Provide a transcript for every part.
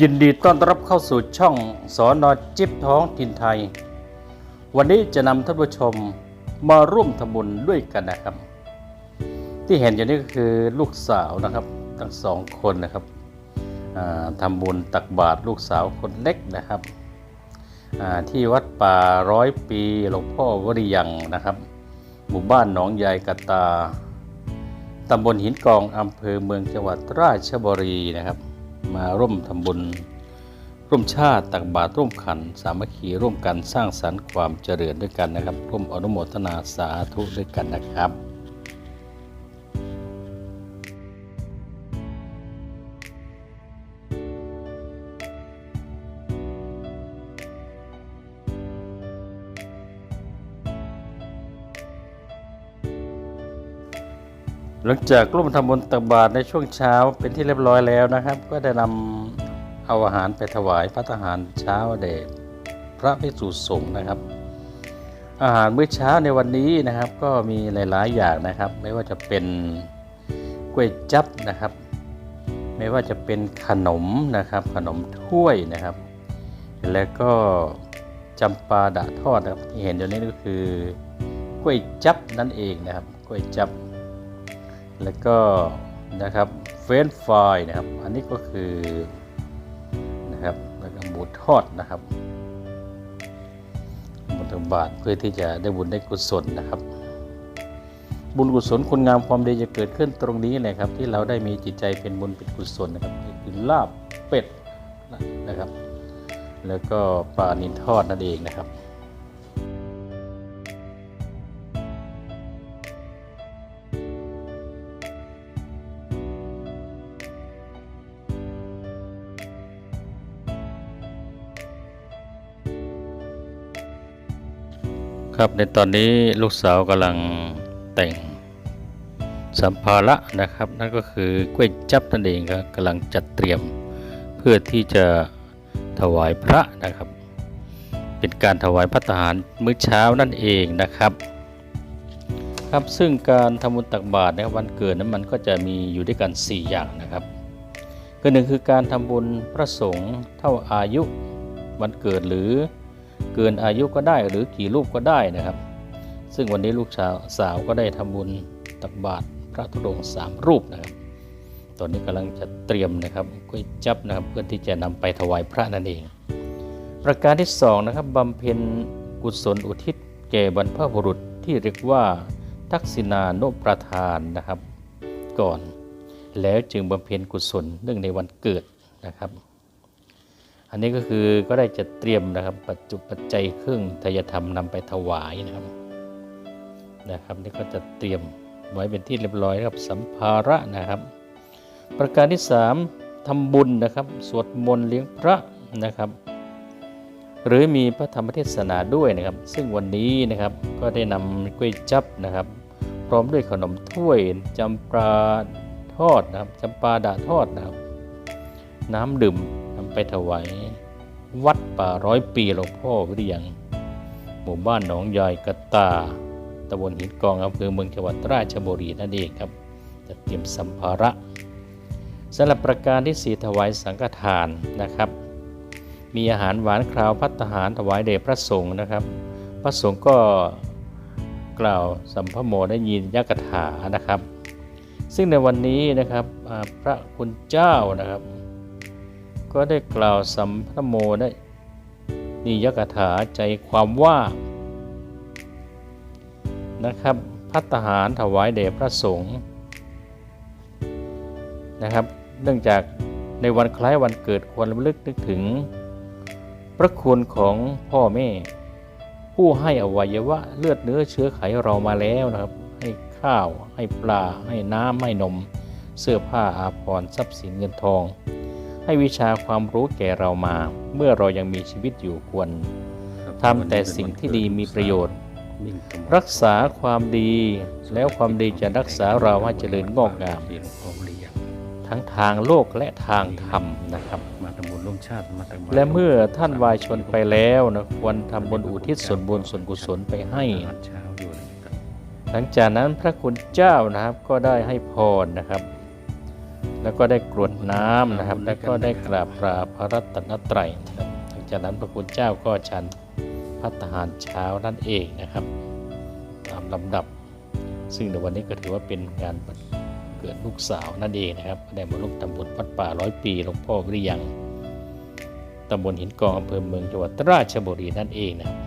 ยินดีต้อนรับเข้าสู่ช่องสอนอจิบท้องถิ่นไทย วันนี้จะนำท่านผู้ชมมาร่วมทำบุญด้วยกันนะครับ ที่เห็นอยู่นี่ก็คือลูกสาวนะครับทั้งสองคนนะครับทำบุญตักบาตรลูกสาวคนเล็กนะครับที่วัดป่าร้อยปีหลวงพ่อวริยังนะครับ หมู่บ้านหนองยายกตาตำบลหินกองอำเภอเมืองจังหวัดราชบุรีนะครับ มาร่วมทำบุญ ร่วมชาติตักบาตรร่วมขัน สามัคคีร่วมกันสร้างสรรค์ความเจริญด้วยกันนะครับ ร่วมอนุโมทนาสาธุด้วยกันนะครับ หลังจากร่วมทำบุญตักบาตรในช่วงเช้าเป็นที่เรียบร้อยแล้วนะครับ ก็ได้นำเอาอาหารไปถวายพระทหารเช้าแด่พระภิกษุสงฆ์นะครับ อาหารมื้อเช้าในวันนี้นะครับก็มีหลาย ๆ อย่างนะครับ ไม่ว่าจะเป็นก๋วยจั๊บนะครับ ไม่ว่าจะเป็นขนมนะครับ ขนมถ้วยนะครับ แล้วก็จำปาดะทอดนะครับที่เห็นอยู่นี้ก็คือก๋วยจั๊บนั่นเองนะครับก๋วยจั๊บ แล้วก็นะครับเฟรนฟรายนะครับ อันนี้ก็คือนะครับแล้วก็หมูทอดนะครับหมูตักบาทเพื่อที่จะได้บุญได้กุศลนะครับ บุญกุศลคุณงามความดีจะเกิดขึ้นตรงนี้เลยครับ ที่เราได้มีจิตใจเป็นบุญเป็นกุศลนะครับคือลาบเป็ดนะครับ แล้วก็ปลานินทอดนั่นเองนะครับ ครับในตอนนี้ลูกสาวกำลังแต่งสัมภาระนะครับ นั่นก็คือกล้วยจับนั่นเองครับกำลังจัดเตรียม เพื่อที่จะถวายพระนะครับ เป็นการถวายพระทหารมื้อเช้านั่นเองนะครับ ครับซึ่งการทำบุญตักบาตรในวันเกิดนั้นมันก็จะมีอยู่ด้วยกัน 4 อย่างนะครับคือหนึ่งคือการทำบุญพระสงฆ์เท่าอายุวันเกิดหรือ เกินอายุก็ได้หรือกี่รูปก็ได้นะครับ ซึ่งวันนี้ลูกสาวสาวก็ได้ทำบุญตักบาตรพระธุดงค์สามรูปนะครับ ตอนนี้กำลังจะเตรียมนะครับก๋วยจับนะครับเพื่อที่จะนำไปถวายพระนั่นเอง ประการที่สองนะครับบำเพ็ญกุศลอุทิศแก่บรรพบุรุษที่เรียกว่าทักษิณานุประทานนะครับ ก่อน แล้วจึงบำเพ็ญกุศลเนื่องในวันเกิดนะครับ อันนี้ก็คือก็ได้จะเตรียมนะครับปัจจุปัจจัยเครื่องทายธรรมนำไปถวายนะครับนะครับนี่ก็จะเตรียมไว้เป็นที่เรียบร้อยนะครับสัมภาระนะครับ ประการที่ 3ทำบุญนะครับ สวดมนต์เลี้ยงพระนะครับ หรือมีพระธรรมเทศนาด้วยนะครับ ซึ่งวันนี้นะครับก็ได้นำกล้วยจับนะครับ พร้อมด้วยขนมถ้วยจำปาทอดนะครับจำปาดาทอดนะครับ น้ำดื่มำไปถวาย วัดป่าร้อยปีหลวงพ่อวิริยัง หมู่บ้านหนองยายกระตาตำบลหินกองอำเภอเมืองจังหวัดราชบุรีนั่นเองครับจะเตรียมสัมภาระสำหรับประการที่สีถวายสังฆทานนะครับ มีอาหารหวานคราวพัตตาหารถวายเดชพระสงฆ์นะครับ พระสงฆ์ก็กล่าวสัมภโมได้ยินยกถานะครับ ซึ่งในวันนี้นะครับพระคุณเจ้านะครับ ก็ได้กล่าวสัมภโมได้นิยกถาใจความว่า นะครับพัตหารถวายแด่พระสงฆ์นะครับ เนื่องจากในวันคล้ายวันเกิดควรระลึกนึกถึง พระคุณของพ่อแม่ ผู้ให้อวัยวะเลือดเนื้อเชื้อไขเรามาแล้วนะครับ ให้ข้าวให้ปลาให้น้ำให้นม เสื้อผ้าอาภรณ์ทรัพย์สินเงินทอง ให้วิชาความรู้แก่เรามา เมื่อเรายังมีชีวิตอยู่ควรทำแต่สิ่งที่ดีมีประโยชน์ รักษาความดีแล้วความดีจะรักษาเราให้เจริญงอกงามเรียนพอเรียนทั้งทางโลกและทางธรรมนะครับมาทำบุญร่วมชาติมาทำบุญและเมื่อท่านวายชนไปแล้วนะควรทำบุญอุทิศส่วนบุญส่วนกุศลไปให้ตอนเช้าอยู่นะครับหลังจากนั้นพระคุณเจ้านะครับก็ได้ให้พรนะครับ แล้วแล้วก็ได้กรวดน้ำนะครับ แล้วก็ได้กราบกราบพระรัตนตรัยนะครับหลังจากนั้นพระคุณเจ้าก็ฉันพัฒหารเช้านั่นเองนะครับ ตามลำดับ ซึ่งในวันนี้ก็ถือว่าเป็นงานวันเกิดลูกสาวนั่นเองนะครับได้มาร่วมทำบุญวัดป่าร้อยปีหลวงพ่อวิริยังตำบลหินกองอำเภอเมืองจังหวัดราชบุรีนั่นเองนะครับ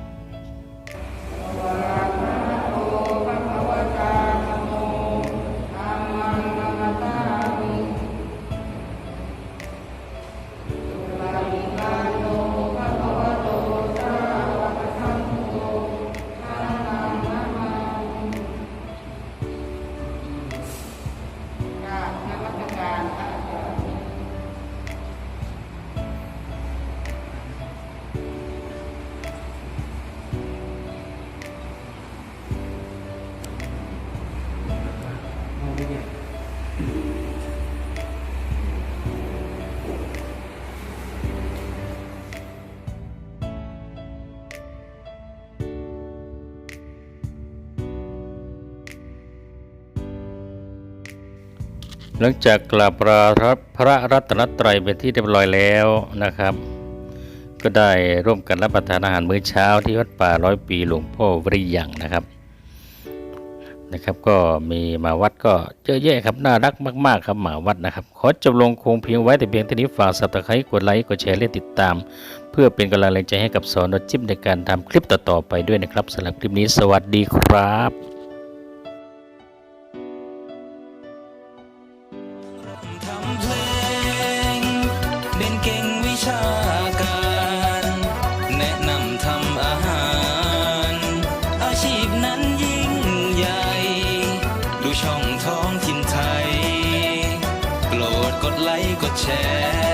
หลังจากกราบลาพระรัตนตรัยเป็นที่เรียบร้อยแล้วนะครับ ก็ได้ร่วมกันรับประทานอาหารมื้อเช้าที่วัดป่าร้อยปีหลวงพ่อวริยังนะครับนะครับ ก็มีมาวัดก็เยอะแยะครับน่ารักมาก ๆ ครับหมาวัดนะครับ ขอจบลงคงเพียงไว้แต่เพียงเท่านี้ฝากสับตะไคร้กดไลค์กดแชร์และติดตาม เพื่อเป็นกำลังใจให้กับสอนจิ๊บในการทำคลิปต่อๆไปด้วยนะครับสำหรับคลิปนี้สวัสดีครับ ทำเพลงเรียนเก่งวิชาการ แนะนำทำอาหาร อาชีพนั้นยิ่งใหญ่ ดูช่องท้องถิ่นไทย โปรดกดไลค์กดแชร์